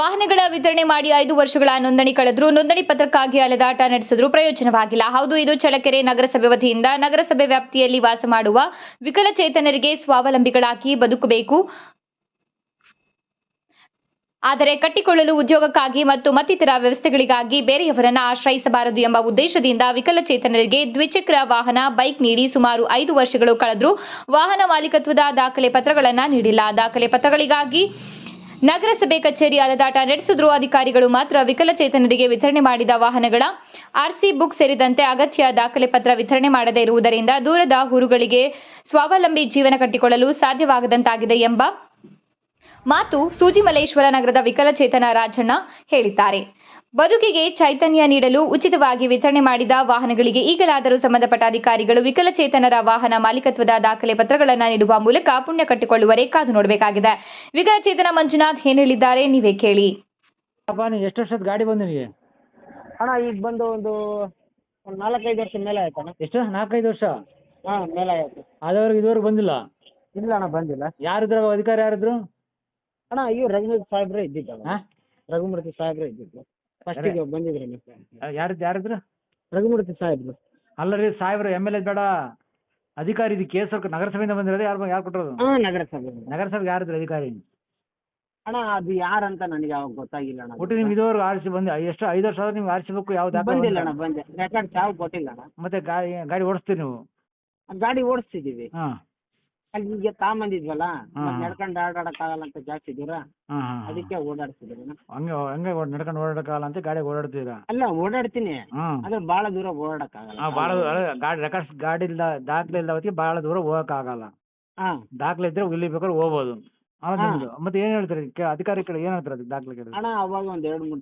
ವಾಹನಗಳ ವಿತರಣೆ ಮಾಡಿ ಐದು ವರ್ಷಗಳ ನೋಂದಣಿ ಕಳೆದ್ರು. ನೋಂದಣಿ ಪತ್ರಕ್ಕಾಗಿ ಅಲೆದಾಟ ನಡೆಸಿದ್ರು. ಪ್ರಯೋಜನವಾಗಿಲ್ಲ. ಹೌದು, ಇದು ಚಳಕೆರೆ ನಗರಸಭೆ ವತಿಯಿಂದ ನಗರಸಭೆ ವ್ಯಾಪ್ತಿಯಲ್ಲಿ ವಾಸ ಮಾಡುವ ವಿಕಲಚೇತನರಿಗೆ ಸ್ವಾವಲಂಬಿಗಳಾಗಿ ಬದುಕಬೇಕು. ಆದರೆ ಕಟ್ಟಿಕೊಳ್ಳಲು ಉದ್ಯೋಗಕ್ಕಾಗಿ ಮತ್ತು ಮತ್ತಿತರ ವ್ಯವಸ್ಥೆಗಳಿಗಾಗಿ ಬೇರೆಯವರನ್ನ ಆಶ್ರಯಿಸಬಾರದು ಎಂಬ ಉದ್ದೇಶದಿಂದ ವಿಕಲಚೇತನರಿಗೆ ದ್ವಿಚಕ್ರ ವಾಹನ, ಬೈಕ್ ನೀಡಿ ಸುಮಾರು ಐದು ವರ್ಷಗಳು ಕಳೆದರೂ. ವಾಹನ ಮಾಲೀಕತ್ವದ ದಾಖಲೆ ಪತ್ರಗಳನ್ನು ನೀಡಿಲ್ಲ. ದಾಖಲೆ ಪತ್ರಗಳಿಗಾಗಿ ನಗರಸಭೆ ಕಚೇರಿ ಅಲೆದಾಟ ನಡೆಸಿದ್ರು. ಅಧಿಕಾರಿಗಳು ಮಾತ್ರ ವಿಕಲಚೇತನರಿಗೆ ವಿತರಣೆ ಮಾಡಿದ ವಾಹನಗಳ ಆರ್ಸಿ ಬುಕ್ ಸೇರಿದಂತೆ ಅಗತ್ಯ ದಾಖಲೆ ಪತ್ರ ವಿತರಣೆ ಮಾಡದೇ ಇರುವುದರಿಂದ ದೂರದ ಊರುಗಳಿಗೆ ಸ್ವಾವಲಂಬಿ ಜೀವನ ಕಟ್ಟಿಕೊಳ್ಳಲು ಸಾಧ್ಯವಾಗದಂತಾಗಿದೆ ಎಂಬ ಮಾತು ಸೂಜಿಮಲ್ಲೇಶ್ವರ ನಗರದ ವಿಕಲಚೇತನ ರಾಜಣ್ಣ ಹೇಳಿದ್ದಾರೆ. ಬದುಕಿಗೆ ಚೈತನ್ಯ ನೀಡಲು ಉಚಿತವಾಗಿ ವಿತರಣೆ ಮಾಡಿದ ವಾಹನಗಳಿಗೆ ಈಗಲಾದರೂ ಸಂಬಂಧಪಟ್ಟ ಅಧಿಕಾರಿಗಳು ವಿಕಲಚೇತನರ ವಾಹನ ಮಾಲೀಕತ್ವದ ದಾಖಲೆ ಪತ್ರಗಳನ್ನು ನೀಡುವ ಮೂಲಕ ಪುಣ್ಯ ಕಟ್ಟಿಕೊಳ್ಳುವರೆ ಕಾದು ನೋಡಬೇಕಾಗಿದೆ. ವಿಕಲಚೇತನ ಮಂಜುನಾಥ್ ಏನ್ ಹೇಳಿದ್ದಾರೆ ನೀವೇ ಕೇಳಿ. ಅಪ್ಪ ಎಷ್ಟು ವರ್ಷದ ಗಾಡಿ ಬಂದು ನಿಮಗೆ ಅಣ್ಣ ಈಗ ಬಂದು ಒಂದು ಒಂದು ನಾಲ್ಕೈದು ವರ್ಷ ಮೇಲೆ ಆಯ್ತು ಅಣ್ಣ ಎಷ್ಟು? ನಾಲ್ಕೈದು ವರ್ಷ? ಹಾಂ ಮೇಲೆ ಆಯ್ತು. ಆದವ್ರಿಗೆ ಇದುವರೆಗೂ ಬಂದಿಲ್ಲ? ಇಲ್ಲ ಅಣ್ಣ ಬಂದಿಲ್ಲ. ಯಾರಿದ್ರು ಅಧಿಕಾರಿ ಯಾರಿದ್ರು? ಅಣ್ಣ ಇವ್ರು ರಘುಮೂರ್ತಿ ಸಾಹೇಬ್ರೆ ಇದ್ದಿದ್ದಲ್ಲ ಹಾಂ? ರಘುಮೂರ್ತಿ ಸಾಹೇಬ್ರೆ ಇದ್ದಿದ್ದು. ಫಸ್ಟಿಗೆ ಬಂದಿದ್ರು ಯಾರಿದ್ರು ಯಾರಿದ್ರು? ರಘುಮೂರ್ತಿ ಸಾಹೇಬ್ರು. ಅಲ್ಲ ರೀ ಸಾಹೇಬ್ರು ಎಂ ಎಲ್ ಎ ಬೇಡ. ಅಧಿಕಾರಿ ಇದು ಕೇಸ್ ನಗರಸಭೆಯಿಂದ ಬಂದಿರೋದು ಯಾರು ಯಾರು ಕೊಟ್ಟಿರೋದು? ಹಾ ನಗರಸಭೆ. ನಗರಸಭೆಗೆ ಯಾರಿದ್ರು ಅಧಿಕಾರಿ? ಅಣ್ಣ ಅದು ಯಾರಂತ ನನಗೆ ಅವಾಗ ಗೊತ್ತಾಗಿಲ್ಲ ಅಣ್ಣ. ಒಟ್ಟು ನಿಮ್ಗೆ ಇದುವರೆಗೂ ಆರಿಸಿ ಬಂದು ಎಷ್ಟು ಐದು ವರ್ಷ ಆದ್ರೆ ನಿಮ್ಗೆ ಆರಿಸಬೇಕು ಯಾವ ದಾಖಲೆ ಬಂದಿಲ್ಲ ಅಣ್ಣ. ಬಂದೆ ರೆಕಾರ್ಡ್ ಚಾವ್ ಕೊಟ್ಟಿಲ್ಲ ಅಣ್ಣ. ಮತ್ತೆ ಗಾಡಿ ಗಾಡಿ ಓಡಿಸ್ತೀರಿ ನೀವು? ಗಾಡಿ ಓಡಿಸ್ತಿದ್ದೀವಿ. ಹಾಂ. ಅಲ್ಲಿ ಈಗ ತಾಂಬಂದಿದ್ವಲ್ಲ ಹಾ, ಹಾ. ಆಗಲ್ಲ ಆಡಾಡಕ್ಕಾಗಲ್ಲ ಅಂತ ಜಾಸ್ತಿ ದೂರ ಹಾಂ ಹಾಂ ಅದಕ್ಕೆ ಓಡಾಡ್ತಿದ್ರು ಹಂಗೆ ಹಂಗೆ ನಡ್ಕೊಂಡು ಓಡಾಡಕ್ಕಾಗಲ್ಲ ಅಂತ ಗಾಡಿ ಓಡಾಡ್ತೀರಾ ಅಲ್ಲ ಓಡಾಡ್ತೀನಿ. ಹಾಂ. ಆದ್ರೆ ಬಹಳ ದೂರ ಓಡಾಡಕ್ ಆಗಲ್ಲ ಬಹಳ ಗಾಡಿ ರೆಕಾರ್ಡ್ಸ್ ಗಾಡಿ ಇಲ್ಲ ದಾಖಲೆ ಇಲ್ಲ ಹೊತ್ತಿಗೆ ಬಹಳ ದೂರ ಹೋಗಕ್ಕಾಗಲ್ಲ. ಹಾ. ದಾಖಲೆ ಇದ್ರೆ ಇಲ್ಲಿ ಬೇಕಾದ್ರೆ ಹೋಗ್ಬೋದು. ಅವಾಗ ಹಾ. ನಿಮ್ದು ಮತ್ತೆ ಏನು ಹೇಳ್ತಾರೆ? ಅಧಿಕಾರಿ ಕಡೆ ಏನು ಹೇಳ್ತಾರೆ ಅದಕ್ಕೆ ದಾಖಲೆ ಅಣ್ಣ ಅವಾಗ ಒಂದ್ ಎರಡು ಮೂರು